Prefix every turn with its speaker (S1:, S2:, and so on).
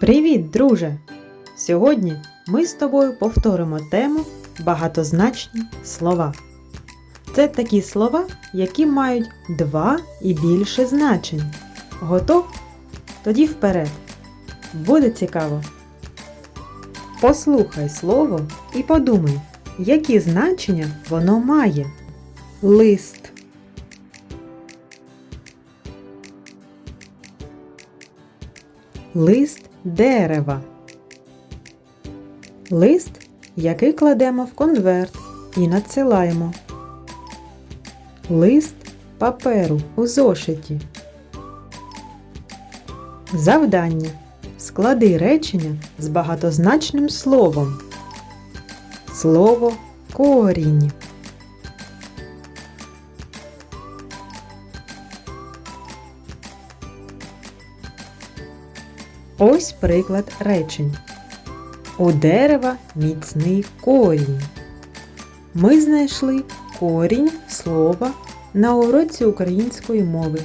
S1: Привіт, друже! Сьогодні ми з тобою повторимо тему багатозначні слова. Це такі слова, які мають два і більше значень. Готов? Тоді вперед. Буде цікаво. Послухай слово і подумай, які значення воно має. Лист. Лист дерева. Лист, який кладемо в конверт і надсилаємо. Лист паперу у зошиті. Завдання. Склади речення з багатозначним словом. Слово корінь. Ось приклад речень. У дерева міцний корінь. Ми знайшли корінь слова на уроці української мови.